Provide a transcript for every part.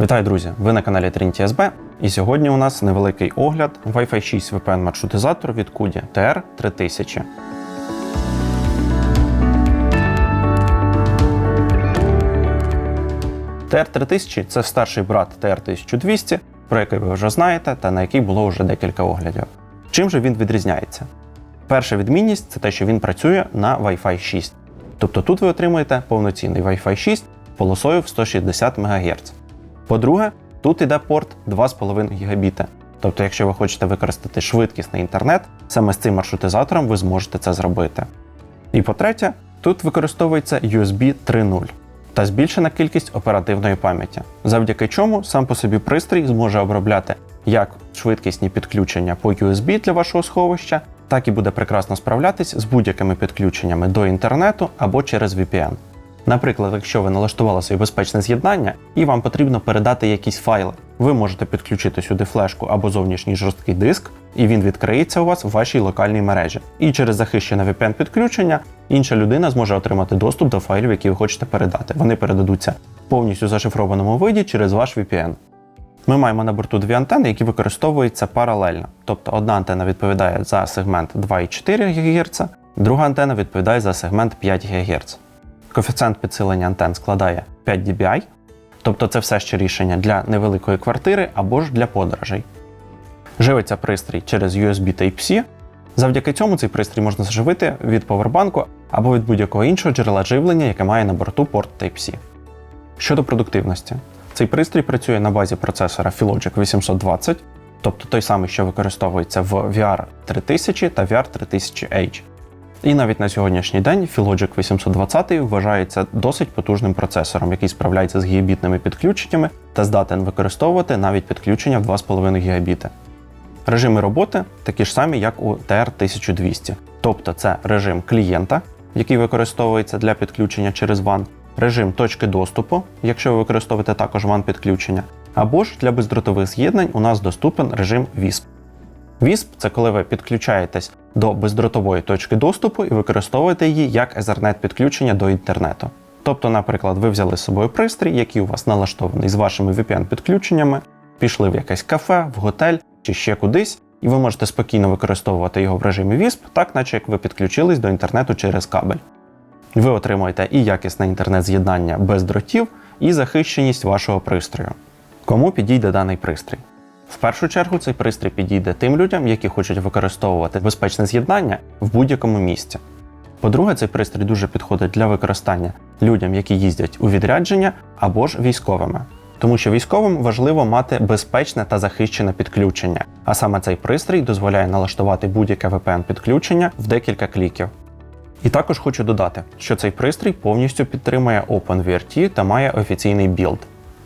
Вітаю, друзі! Ви на каналі Trinity SB, і сьогодні у нас невеликий огляд Wi-Fi 6 VPN маршрутизатор від Kudi TR3000. TR3000 це старший брат TR1200, про який ви вже знаєте та на який було вже декілька оглядів. Чим же він відрізняється? Перша відмінність це те, що він працює на Wi-Fi 6. Тобто тут ви отримуєте повноцінний Wi-Fi 6 полосою в 160 МГц. По-друге, тут іде порт 2,5 Гбіта. Тобто, якщо ви хочете використати швидкісний інтернет, саме з цим маршрутизатором ви зможете це зробити. І по-третє, тут використовується USB 3.0 та збільшена кількість оперативної пам'яті, завдяки чому сам по собі пристрій зможе обробляти як швидкісні підключення по USB для вашого сховища, так і буде прекрасно справлятись з будь-якими підключеннями до інтернету або через VPN. Наприклад, якщо ви налаштували своє безпечне з'єднання і вам потрібно передати якісь файли, ви можете підключити сюди флешку або зовнішній жорсткий диск, і він відкриється у вас в вашій локальній мережі. І через захищене VPN підключення інша людина зможе отримати доступ до файлів, які ви хочете передати. Вони передадуться повністю зашифрованому виді через ваш VPN. Ми маємо на борту дві антени, які використовуються паралельно. Тобто одна антена відповідає за сегмент 2,4 ГГц, друга антена відповідає за сегмент 5 ГГц. Коефіцієнт підсилення антен складає 5 dBi, тобто це все ще рішення для невеликої квартири або ж для подорожей. Живиться пристрій через USB Type-C. Завдяки цьому цей пристрій можна заживити від повербанку або від будь-якого іншого джерела живлення, яке має на борту порт Type-C. Щодо продуктивності, цей пристрій працює на базі процесора Filogic 820, тобто той самий, що використовується в VR 3000 та VR 3000H. І навіть на сьогоднішній день Filogic 820 вважається досить потужним процесором, який справляється з гігабітними підключеннями та здатен використовувати навіть підключення в 2,5 гігабіта. Режими роботи такі ж самі, як у TR1200, тобто це режим клієнта, який використовується для підключення через WAN, режим точки доступу, якщо ви використовуєте також WAN підключення, або ж для бездротових з'єднань у нас доступен режим WISP. WISP – це коли ви підключаєтесь до бездротової точки доступу і використовуєте її як Ethernet підключення до інтернету. Тобто, наприклад, ви взяли з собою пристрій, який у вас налаштований з вашими VPN-підключеннями, пішли в якесь кафе, в готель чи ще кудись, і ви можете спокійно використовувати його в режимі WISP, так наче як ви підключились до інтернету через кабель. Ви отримуєте і якісне інтернет-з'єднання без дротів, і захищеність вашого пристрою. Кому підійде даний пристрій? В першу чергу цей пристрій підійде тим людям, які хочуть використовувати безпечне з'єднання в будь-якому місці. По-друге, цей пристрій дуже підходить для використання людям, які їздять у відрядження або ж військовими. Тому що військовим важливо мати безпечне та захищене підключення, а саме цей пристрій дозволяє налаштувати будь-яке VPN-підключення в декілька кліків. І також хочу додати, що цей пристрій повністю підтримує OpenVRT та має офіційний білд,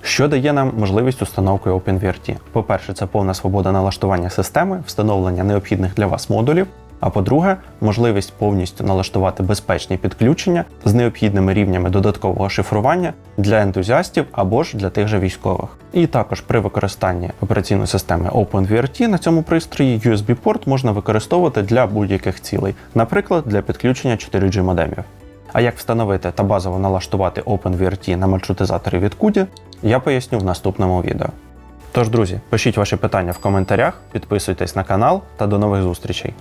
що дає нам можливість установки OpenVRT. По-перше, це повна свобода налаштування системи, встановлення необхідних для вас модулів. А по-друге, можливість повністю налаштувати безпечні підключення з необхідними рівнями додаткового шифрування для ентузіастів або ж для тих же військових. І також при використанні операційної системи OpenVRT на цьому пристрої USB-порт можна використовувати для будь-яких цілей, наприклад, для підключення 4G модемів. А як встановити та базово налаштувати OpenVRT на маршрутизаторі від Kudi, я поясню в наступному відео. Тож, друзі, пишіть ваші питання в коментарях, підписуйтесь на канал та до нових зустрічей.